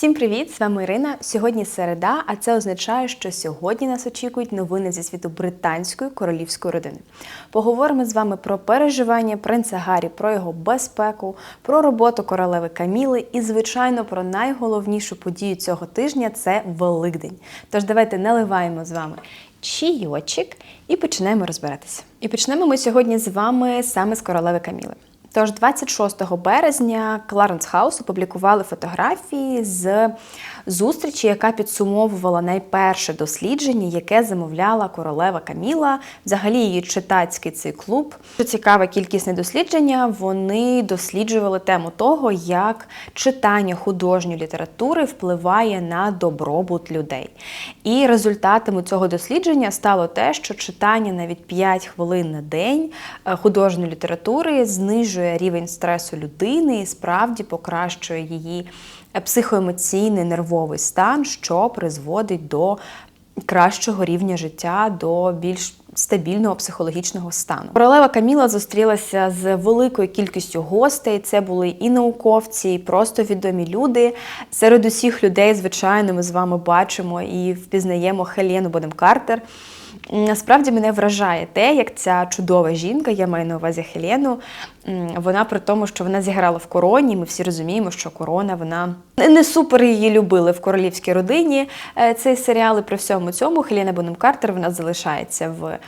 Всім привіт! З вами Ірина. Сьогодні середа, а це означає, що сьогодні нас очікують новини зі світу британської королівської родини. Поговоримо з вами про переживання принца Гаррі, про його безпеку, про роботу королеви Каміли і, звичайно, про найголовнішу подію цього тижня це Великдень. Тож давайте наливаємо з вами чайочок і починаємо розбиратися. І почнемо ми сьогодні з вами саме з королеви Каміли. Тож 26 березня Кларенс Хаус опублікували фотографії з зустрічі, яка підсумовувала найперше дослідження, яке замовляла королева Каміла, взагалі її читацький цей клуб. Що цікаве кількісне дослідження, вони досліджували тему того, як читання художньої літератури впливає на добробут людей. І результатами цього дослідження стало те, що читання навіть 5 хвилин на день е, художньої літератури знижує рівень стресу людини і справді покращує її психоемоційний нервовий стан, що призводить до кращого рівня життя, до більш стабільного психологічного стану. Королева Каміла зустрілася з великою кількістю гостей. Це були і науковці, і просто відомі люди. Серед усіх людей, звичайно, ми з вами бачимо і впізнаємо Хелену Бодем Картер. Насправді мене вражає те, як ця чудова жінка, я маю на увазі Хелену. Вона при тому, що вона зіграла в короні. Ми всі розуміємо, що корона вона не супер її любили в королівській родині. е, Цей серіал і при всьому цьому Хелена Бонем Картер вона залишається в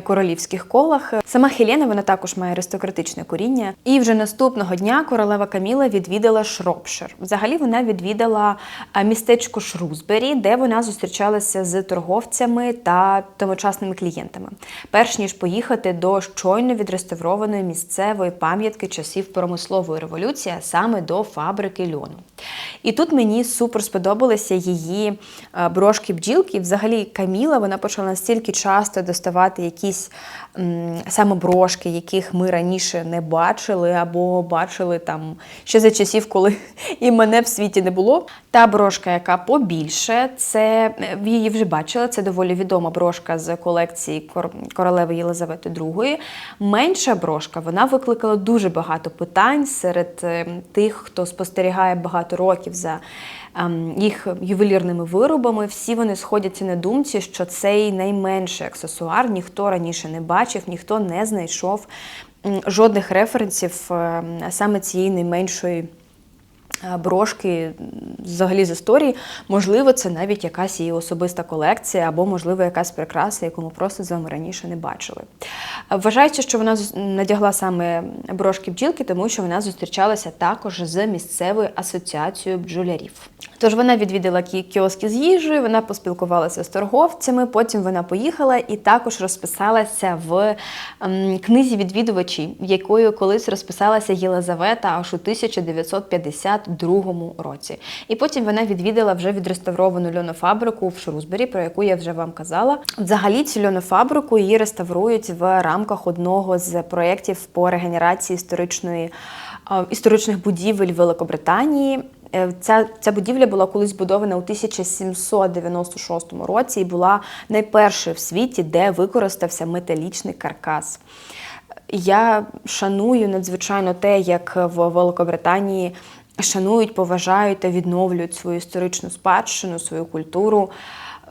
королівських колах. Сама Хелена вона також має аристократичне коріння. І вже наступного дня королева Каміла відвідала Шропшир. Взагалі вона відвідала е, містечко Шрузбері, де вона зустрічалася з торговцями та тогочасними клієнтами, перш ніж поїхати до щойно відреставрованої місцевої пам'ятки часів промислової революції, а саме до фабрики льону. І тут мені супер сподобалися її е, брошки бджілки. Взагалі, Каміла вона почала настільки часто доставати якісь м, саме брошки, яких ми раніше не бачили, або бачили там ще за часів, коли і мене в світі не було. Та брошка, яка побільше, це ви її вже бачили. Це доволі відома брошка з колекції кор- королеви Єлизавети II. Менша брошка вона викликала дуже багато питань серед е, тих, хто спостерігає багато років за ем, їх ювелірними виробами. Всі вони сходяться на думці, що цей найменший аксесуар ніхто раніше не бачив, ніхто не знайшов жодних референсів е, саме цієї найменшої. Е, Брошки взагалі з історії, можливо, це навіть якась її особиста колекція, або, можливо, якась прикраса, яку ми просто з вами раніше не бачили. Вважається, що вона надягла саме брошки бджілки, тому що вона зустрічалася також з місцевою асоціацією бджолярів. Тож вона відвідала кіоски з їжею, вона поспілкувалася з торговцями, потім вона поїхала і також розписалася в ем, книзі відвідувачі, якою колись розписалася Єлизавета аж у 1952 році. І потім вона відвідала вже відреставровану льонофабрику в Шрусбері, про яку я вже вам казала. Взагалі цю льонофабрику її реставрують в рамках одного з проєктів по регенерації історичної, історичних будівель Великобританії. Е, Ця, ця будівля була колись збудована у 1796 році і була найпершою в світі, де використався металічний каркас. Я шаную надзвичайно те, як в Великобританії шанують, поважають та відновлюють свою історичну спадщину, свою культуру.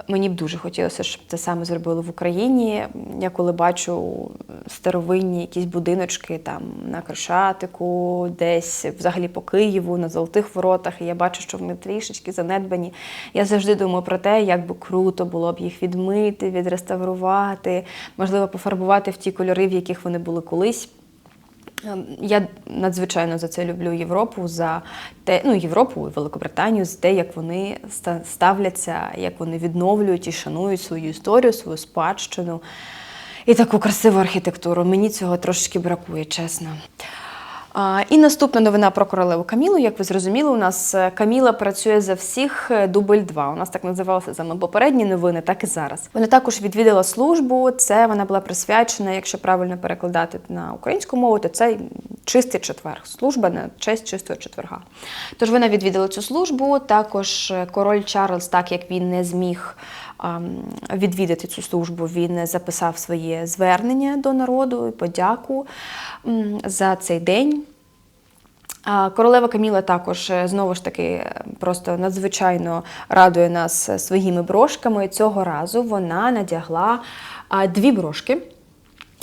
Мені б дуже хотілося, щоб це саме зробили в Україні. Я коли бачу старовинні якісь будиночки там на Крещатику, десь взагалі по Києву, на Золотих Воротах, і я бачу, що вони трішечки занедбані. Я завжди думаю про те, як би круто було б їх відмити, відреставрувати, можливо, пофарбувати в ті кольори, в яких вони були колись. Ем, Я надзвичайно за це люблю Європу, за те, ну Європу і Великобританію, за те, як вони ставляться, як вони відновлюють і шанують свою історію, свою спадщину і таку красиву архітектуру. Мені цього трошечки бракує, чесно. І наступна новина про королеву Камілу. Як ви зрозуміли, у нас е, Каміла працює за всіх е, дубль 2. У нас так називалося саме попередні новини, так і зараз. Вона також відвідала службу. Це вона була присвячена, якщо правильно перекладати на українську мову, то це чистий четвер. Служба на честь чистого четверга. Тож вона відвідала цю службу. Також король Чарльз, так як він не зміг ам, відвідати цю службу, він записав своє звернення до народу і подяку за цей день. Королева Каміла також е, знову ж таки просто надзвичайно радує нас своїми брошками. Цього разу вона надягла дві брошки.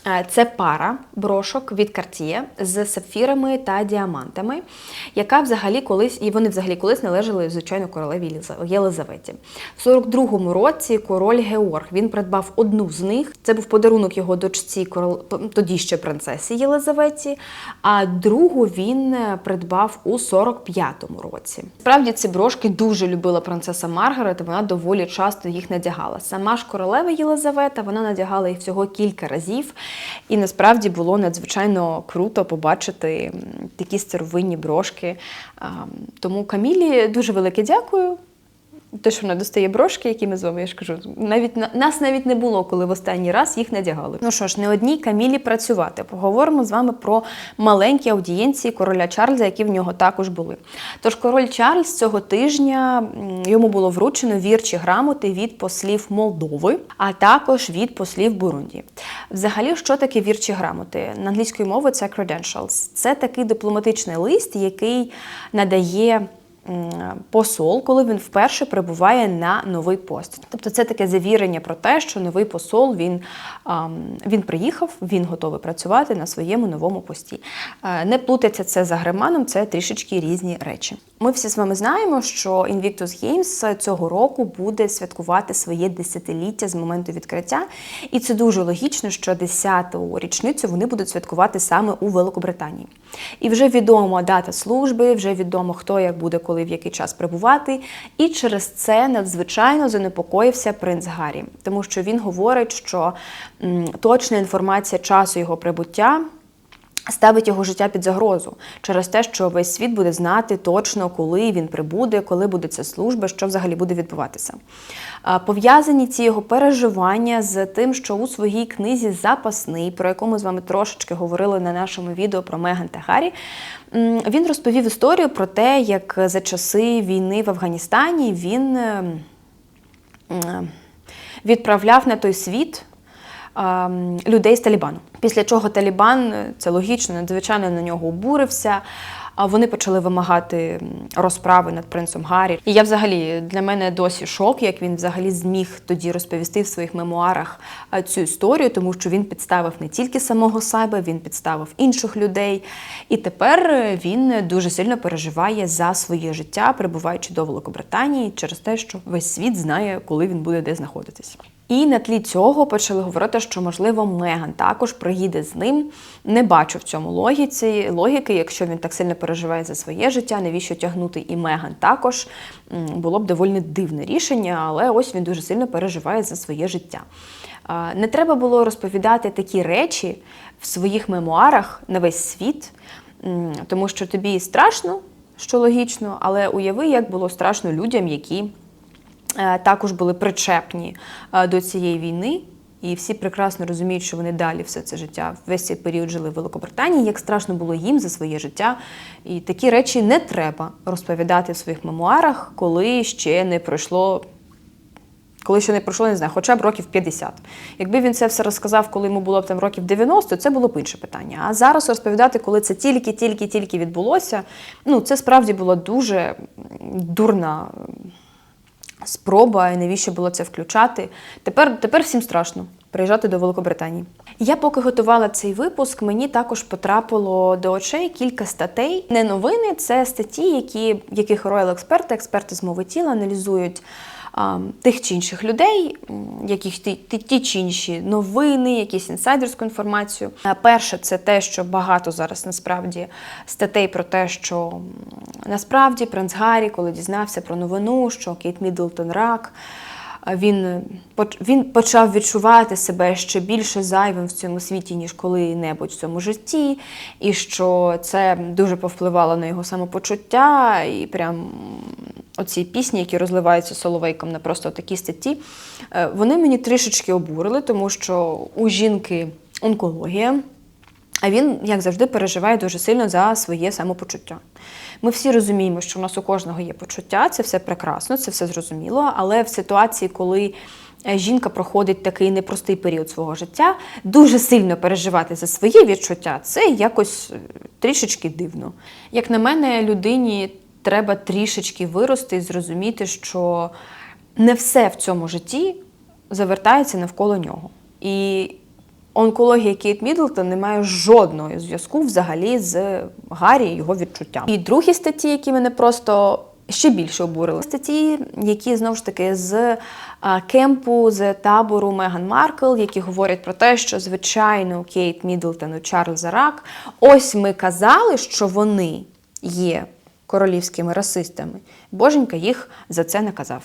Е, Це пара брошок від Cartier з сапфірами та діамантами, яка взагалі колись, і вони взагалі колись належали, звичайно, королеві Єлиза- Єлизаветі. В 42-му році король Георг він придбав одну з них. Це був подарунок його дочці, корол... тоді ще принцесі Єлизаветі, а другу він е, придбав у 45-му році. Справді ці брошки дуже любила принцеса Маргарет, вона доволі часто їх надягала. Сама ж королева Єлизавета вона надягала їх всього кілька разів. І насправді було надзвичайно круто побачити такі старовинні брошки. Тому Камілі дуже велике дякую. Те, що вона достає брошки, які ми з вами, я ж кажу, навіть на- нас навіть не було, коли в останній раз їх надягали. Ну що ж, не одній Камілі працювати. Поговоримо з вами про маленькі аудієнції короля Чарльза, які в нього також були. Тож король Чарльз цього тижня йому було вручено вірчі грамоти від послів Молдови, а також від послів Бурунді. Взагалі, що таке вірчі грамоти? На англійської мови це credentials. Це такий дипломатичний лист, який надає посол, коли він вперше прибуває на новий пост. Тобто це таке завірення про те, що новий посол він, він приїхав, він готовий працювати на своєму новому пості. Е, Не плутайте це за гриманом, це трішечки різні речі. Ми всі з вами знаємо, що Invictus Games цього року буде святкувати своє десятиліття з моменту відкриття, і це дуже логічно, що 10-ту річницю вони будуть святкувати саме у Великобританії. І вже відома дата служби, вже відомо хто як буде, коли в який час прибувати. І через це надзвичайно занепокоївся принц Гаррі, тому що він говорить, що точна інформація часу його прибуття. Ставить його життя під загрозу через те, що весь світ буде знати точно, коли він прибуде, коли буде ця служба, що взагалі буде відбуватися. Пов'язані ці його переживання з тим, що у своїй книзі Запасний, про яку ми з вами трошечки говорили на нашому відео про Меган та Гаррі, він розповів історію про те, як за часи війни в Афганістані він відправляв на той світ людей з Талібану. Після чого Талібан, е, це логічно, надзвичайно на нього обурився. А вони почали вимагати розправи над принцем Гаррі. І я взагалі для мене досі шок, як він взагалі зміг тоді розповісти в своїх мемуарах цю історію, тому що він підставив не тільки самого себе, він підставив інших людей. І тепер е, він дуже сильно переживає за своє життя, перебуваючи до Великобританії, через те, що весь світ знає, коли він буде де знаходитись. І на тлі цього почали говорити, що можливо Меган також приїде з ним. Не бачу в цьому логіці логіки, якщо він так сильно переживає за своє життя, навіщо тягнути і Меган також було б доволі дивне рішення, але ось він дуже сильно переживає за своє життя. Не треба було розповідати такі речі в своїх мемуарах на весь світ, тому що тобі страшно, що логічно, але уяви, як було страшно людям, які також були причепні е, до цієї війни. І всі прекрасно розуміють, що вони далі все це життя, весь цей період жили в Великобританії, як страшно було їм за своє життя. І такі речі не треба розповідати в своїх мемуарах, коли ще не пройшло. Коли ще не пройшло, не знаю, хоча б років 50. Якби він це все розказав, коли йому було б там років 90, це було б інше питання. А зараз розповідати, коли це тільки-тільки-тільки відбулося, ну це справді була дуже дурна спроба, і навіщо було це включати. Тепер, тепер всім страшно приїжджати до Великобританії. Я поки готувала цей випуск, мені також потрапило до очей кілька статей. Не новини, це статті, які, яких роял експерти, експерти з мови тіла аналізують тих чи інших людей, яких ті, ті, ті чи інші новини, якісь інсайдерську інформацію. Перше, це те, що багато зараз насправді статей про те, що насправді принц Гаррі, коли дізнався про новину, що Кейт Міддлтон рак. Він, він почав відчувати себе ще більше зайвим в цьому світі, ніж коли-небудь в цьому житті, і що це дуже повпливало на його самопочуття, і прям оці пісні, які розливаються соловейком на просто такі статті, е, вони мені трішечки обурили, тому що у жінки онкологія. А він, як завжди, переживає дуже сильно за своє самопочуття. Ми всі розуміємо, що у нас у кожного є почуття, це все прекрасно, це все зрозуміло, але в ситуації, коли е, жінка проходить такий непростий період свого життя, дуже сильно переживати за свої відчуття, це якось е, трішечки дивно. Як на мене, людині треба трішечки вирости і зрозуміти, що не все в цьому житті завертається навколо нього. І онкологія Кейт Мідлтон не має жодного зв'язку взагалі з Гаррі і його відчуттям. І другі статті, які мене просто ще більше обурили, статті, які знову ж таки з кемпу, з табору Меган Маркл, які говорять про те, що звичайно Кейт Мідлтон і Чарльза Рак, ось ми казали, що вони є королівськими расистами. Боженька їх за це наказав.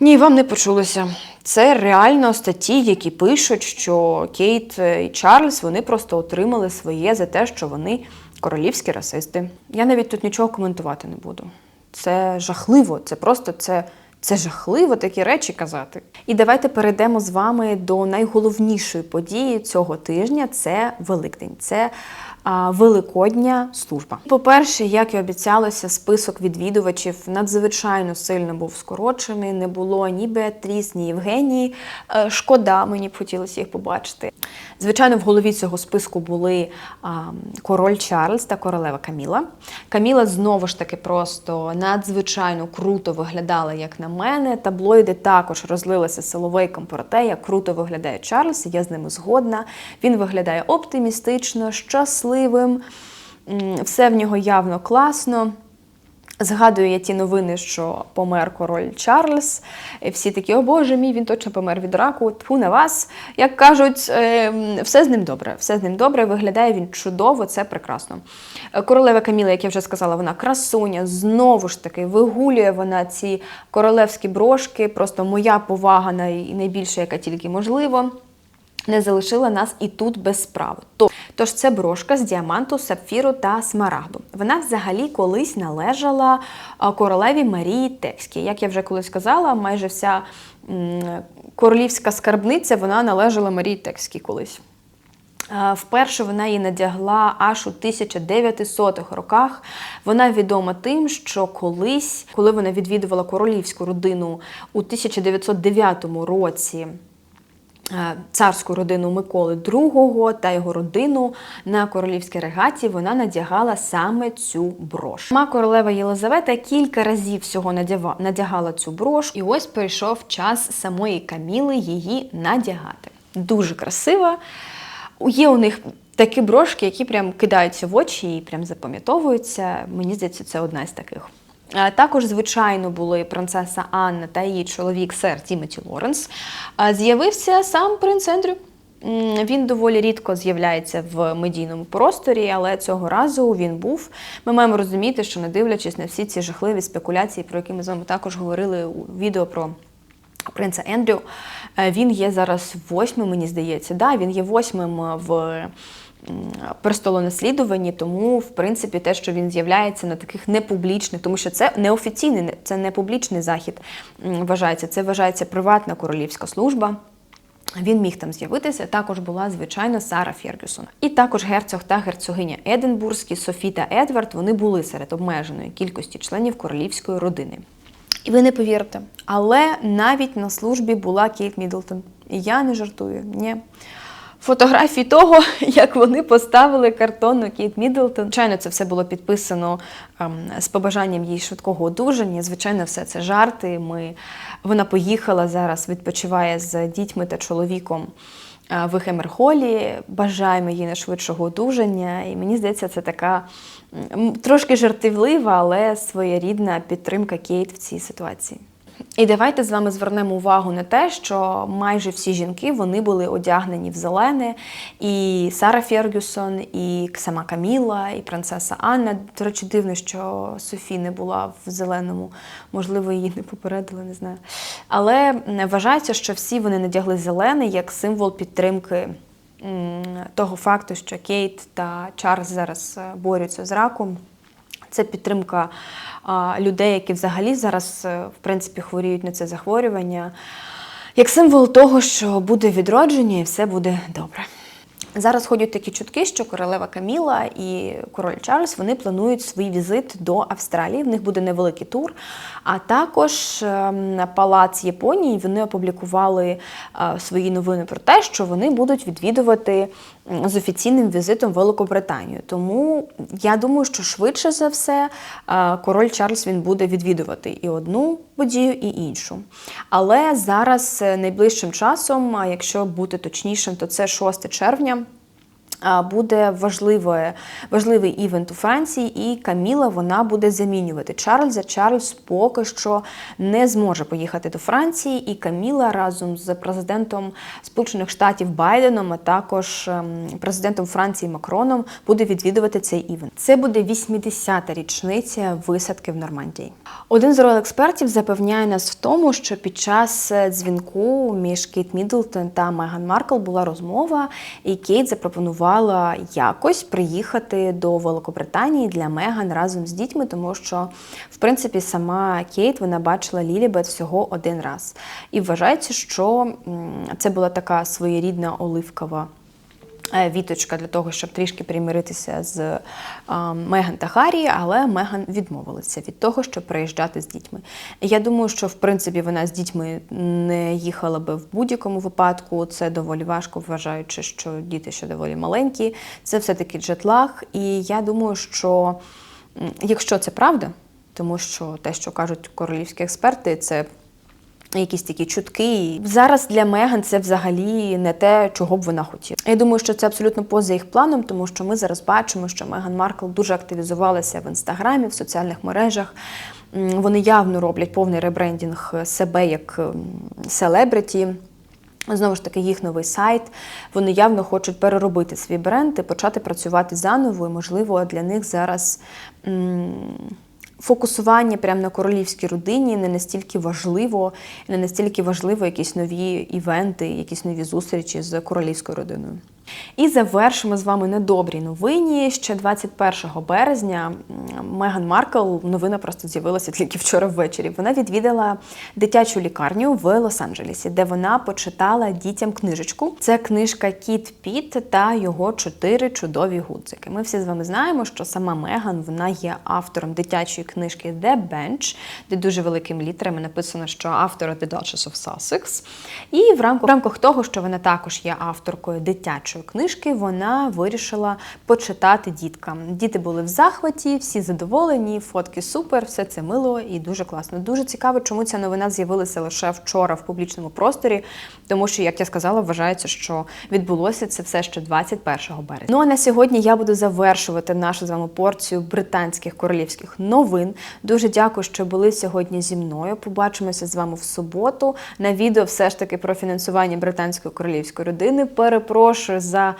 Ні, вам не почулося. Це реально статті, які пишуть, що Кейт і Чарльз вони просто отримали своє за те, що вони королівські расисти. Я навіть тут нічого коментувати не буду. Це жахливо, це просто це, це жахливо такі речі казати. І давайте перейдемо з вами до найголовнішої події цього тижня це Великдень. Це Великодня служба. По-перше, як і обіцялося, список відвідувачів надзвичайно сильно був скорочений. Не було ні Беатріс, ні Євгенії. Е, Шкода, мені б хотілося їх побачити. Звичайно, в голові цього списку були король Чарльз та королева Каміла. Каміла знову ж таки просто надзвичайно круто виглядала, як на мене. Таблоїди також розлилися силовейком про те, як круто виглядає Чарльз. Я з ними згодна. Він виглядає оптимістично, щасливим. Все в нього явно класно. Згадую я ті новини, що помер король Чарльз. І Всі такі, о Боже мій, він точно помер від раку. Тьфу на вас. Як кажуть, е, все з ним добре. Все з ним добре. Виглядає він чудово, це прекрасно. Королева Каміла, як я вже сказала, вона красуня. Знову ж таки, вигулює вона ці королевські брошки. Просто моя повага най- найбільша, яка тільки можливо не залишила нас і тут без справи. Тож це брошка з діаманту, сапфіру та смарагду. Вона взагалі колись належала королеві Марії Текській. Як я вже колись казала, майже вся королівська скарбниця вона належала Марії Текській колись. Вперше вона її надягла аж у 1900-х роках. Вона відома тим, що колись, коли вона відвідувала королівську родину у 1909 році. Е, Царську родину Миколи II та його родину на королівській регаті вона надягала саме цю брош. Сама королева Єлизавета кілька разів всього надягала цю брош, і ось прийшов час самої Каміли її надягати. Дуже красива. Є у них такі брошки, які прям кидаються в очі і прям запам'ятовуються. Мені здається, це одна з таких. Е, Також, звичайно, були принцеса Анна та її чоловік сер Тімоті Лоренс. Е, З'явився сам принц Ендрю. Він доволі рідко з'являється в медійному просторі, але цього разу він був. Ми маємо розуміти, що не дивлячись на всі ці жахливі спекуляції, про які ми з вами також говорили у відео про принца Ендрю. Е, Він є зараз восьмим, мені здається. Да, він є восьмим в м, престолонаслідуванні, тому, в принципі, те, що він з'являється на таких непублічних, тому що це неофіційний, це не публічний захід вважається, це вважається приватна королівська служба. Він міг там з'явитися. Також була звичайно Сара Фергюсон. І також герцог та герцогиня Единбурзькі, Софі та Едвард. Вони були серед обмеженої кількості членів королівської родини. І ви не повірите, але навіть на службі була Кейт Мідлтон. І я не жартую. Ні. Фотографії того, як вони поставили картонну Кейт Мідлтон. Звичайно, це все було підписано ем, з побажанням їй швидкого одужання. Звичайно, все це жарти. Ми... Вона поїхала зараз, відпочиває з дітьми та чоловіком е, в Хемерхолі. Бажаємо їй найшвидшого одужання. І мені здається, це така трошки жартівлива, але своєрідна підтримка Кейт в цій ситуації. І давайте з вами звернемо увагу на те, що майже всі жінки вони були одягнені в зелене. І Сара Фергюсон, і сама Каміла, і принцеса Анна. До речі, дивно, що Софі не була в зеленому. Можливо, її не попередили, не знаю. Але вважається, що всі вони надягли зелене як символ підтримки того факту, що Кейт та Чарльз зараз е, борються з раком. Це підтримка людей, які взагалі зараз е, в принципі хворіють на це захворювання, як символ того, що буде відродження і все буде добре. Зараз ходять такі чутки, що королева Каміла і король Чарльз вони планують свій візит до Австралії. В них буде невеликий тур. А також ем, Палац Японії вони опублікували е, свої новини про те, що вони будуть відвідувати з офіційним візитом Великобританію. Тому я думаю, що швидше за все е, король Чарльз він буде відвідувати і одну подію, і іншу. Але зараз е, найближчим часом, якщо бути точнішим, то це 6 червня. Буде важливе, важливий івент у Франції, і Каміла вона буде замінювати Чарльза. Чарльз поки що не зможе поїхати до Франції, і Каміла разом з президентом Сполучених Штатів Байденом, а також ем, президентом Франції Макроном буде відвідувати цей івент. Це буде 80-та річниця висадки в Нормандії. Один з роял-експертів запевняє нас в тому, що під час е, дзвінку між Кейт Міддлтон та Меган Маркл була розмова, і Кейт запропонувала якось приїхати до Великобританії для Меган разом з дітьми, тому що, в принципі, сама Кейт вона бачила Лілібет всього один раз. І вважається, що це була така своєрідна оливкова віточка для того, щоб трішки примиритися з е, Меган та Харрі, але Меган відмовилася від того, щоб приїжджати з дітьми. Я думаю, що в принципі вона з дітьми не їхала би в будь-якому випадку. Це доволі важко, вважаючи, що діти ще доволі маленькі. Це все-таки джетлаг. І я думаю, що якщо це правда, тому що те, що кажуть королівські експерти, це якісь такі чутки. Зараз для Меган це взагалі не те, чого б вона хотіла. Я думаю, що це абсолютно поза їх планом, тому що ми зараз бачимо, що Меган Маркл дуже активізувалася в інстаграмі, в соціальних мережах. Вони явно роблять повний ребрендінг себе як селебриті. Знову ж таки, їх новий сайт. Вони явно хочуть переробити свій бренд і почати працювати заново. І, можливо, для них зараз фокусування прямо на королівській родині не настільки важливо, не настільки важливо якісь нові івенти, якісь нові зустрічі з королівською родиною. І завершимо з вами на добрій новині. Ще 21 березня Меган Маркл новина просто з'явилася тільки вчора ввечері. Вона відвідала дитячу лікарню в Лос-Анджелесі, де вона почитала дітям книжечку. Це книжка Кіт Піт та його чотири чудові гудзики. Ми всі з вами знаємо, що сама Меган вона є автором дитячої книжки The Bench, де дуже великими літерами написано, що автор The Duchess of Sussex. І в рамках того, що вона також є авторкою дитячої книжки, вона вирішила почитати діткам. Діти були в захваті, всі задоволені, фотки супер, все це мило і дуже класно. Дуже цікаво, чому ця новина з'явилася лише вчора в публічному просторі, тому що, як я сказала, вважається, що відбулося це все ще 21 березня. Ну а на сьогодні я буду завершувати нашу з вами порцію британських королівських новин. Дуже дякую, що були сьогодні зі мною. Побачимося з вами в суботу. На відео все ж таки про фінансування британської королівської родини. Перепрошую за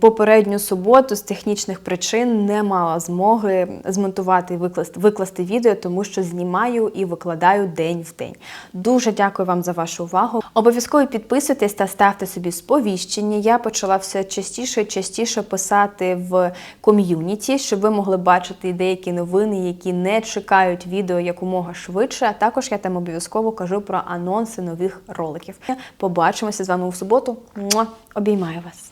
попередню суботу з технічних причин не мала змоги змонтувати і викласти, викласти відео, тому що знімаю і викладаю день в день. Дуже дякую вам за вашу увагу. Обов'язково підписуйтесь та ставте собі сповіщення. Я почала все частіше і частіше писати в ком'юніті, щоб ви могли бачити деякі новини, які не чекають відео якомога швидше. А також я там обов'язково кажу про анонси нових роликів. Побачимося з вами у суботу. Обіймаю вас.